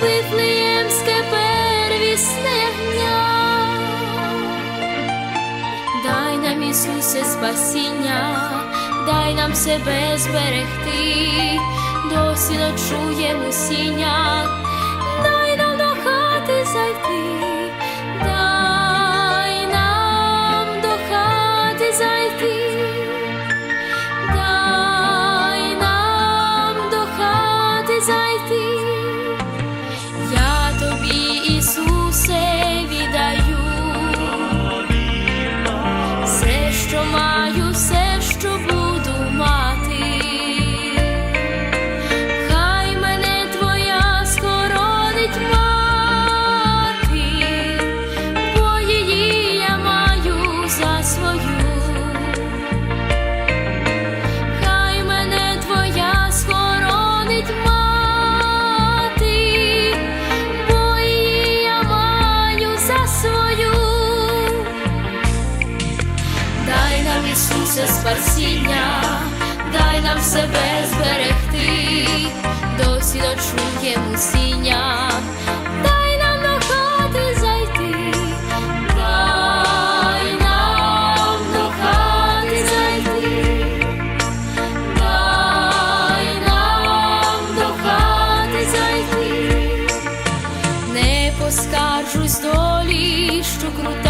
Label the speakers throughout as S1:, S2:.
S1: Вифлеємське первісне. Дай нам, Ісусе, спасіння, дай нам себе зберегти, досі ночуємо сіня, дай нам до хати зайти, Дай нам до хати зайти, не поскаржусь долі, що крута,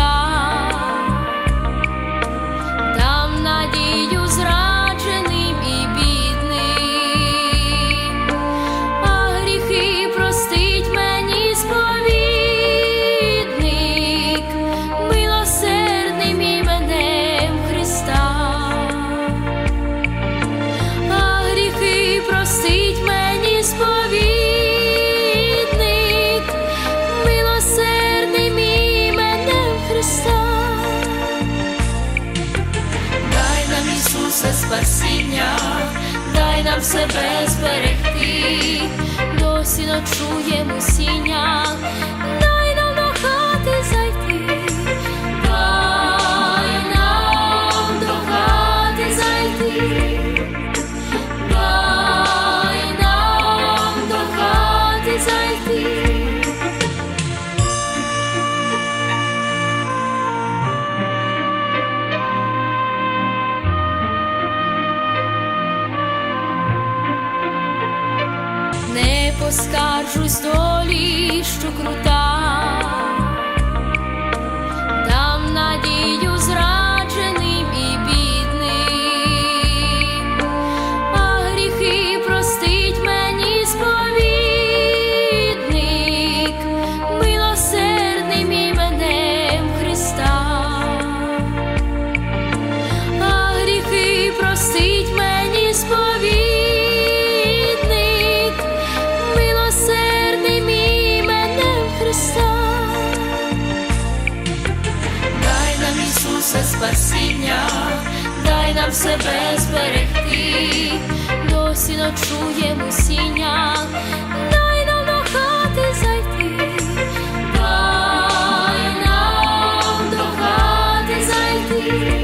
S1: нам себе зберегти, досі ночуємо сіня, Не поскаржусь долі, що крута, спасіння, дай нам себе зберегти, досі ночуємо сіня, дай нам хати зайти, дай нам до хати зайти.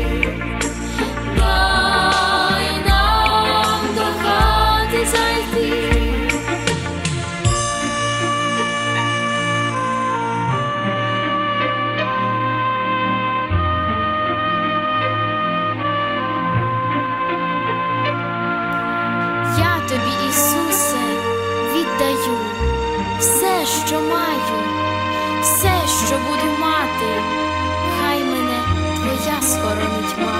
S1: Що маю, все, що буду мати, хай мене твоя схоронить мати,